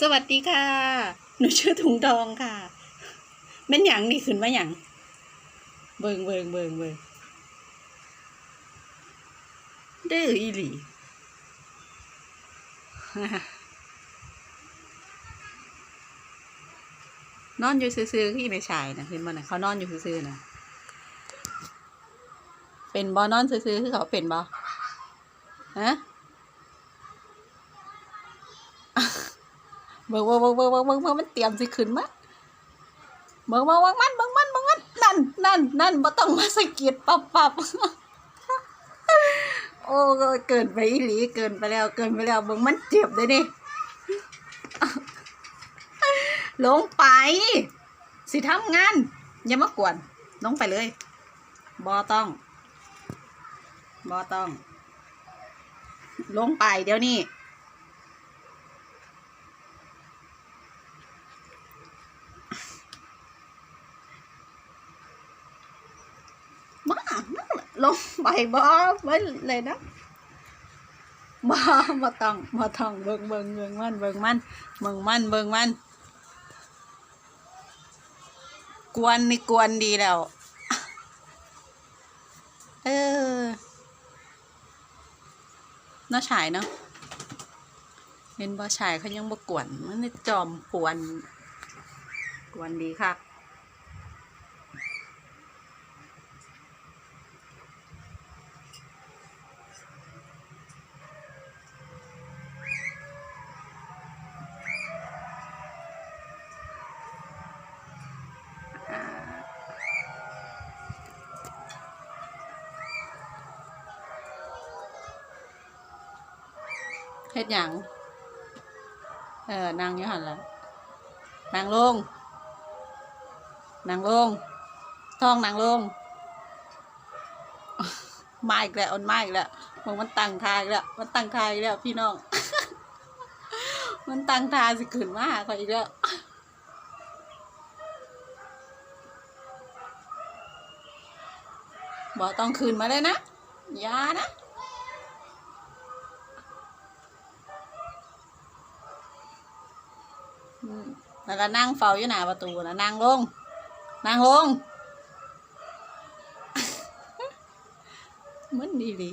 สวัสดีค่ะ หนูชื่อถุงทองค่ะแม่นหยังนี่ขึ้นมาหยังเบิงเบิงเบิงเบิงเดื้ออีหลีนอนอยู่ซื่อๆที่ไม่ชายนะขึ้นมาน่ะเขานอนอยู่ซื่อๆนะเป็นบอนอนซื่อๆคือเขาเป็นบอฮะ เบิ่งเบิ่งเบิ่งเบิ่งเบิ่งเบิ่งเบิ่งมันเตรียมสิขึ้นมาเบิ่งเบิ่งเบิ่งมันเบิ่งมันเบิ่งมันนั่นนั่นนั่นบ่ต้องมาสะกิดปับปับโอ้เกินไปอีหลีเกินไปแล้วเกินไปแล้วเบิ่งมันเจ็บเลยนี่ลงไป สิทำงาน อย่ามากวนลงไปเลยบ่ต้องบ่ต้อง ลงไปเดี๋ยวนี้ มานั่ง ลงไปบ่ไว้เลยนะบ่บ่ต้องบ่ต้องเบิ่งเบิ่งเบิ่งมันเบิ่งมันเบิ่งมันเบิ่งมัน กวนนี่กวนดีแล้ว เออน่าฉายเนาะเห็นบ่ฉายเขายังบ่กวนมันนี่จอมปวนกวนดีค่ะ เฮ็ดหยังเออนางอยู่หันละนางลงนางลงท้องนางลงมาอีกแล้วมันมาอีกแล้วมึงมันตั้งทายแล้วมันตั้งทายแล้วพี่น้อง มันตั้งทายสิขึ้นมาหาเขาอีกแล้วบอกต้องคืนมาเลยนะยานะ อืมแล้วก็นั่งเฝ้าอยู่หน้าประตูนะนั่งลงนั่งลงมันดีดี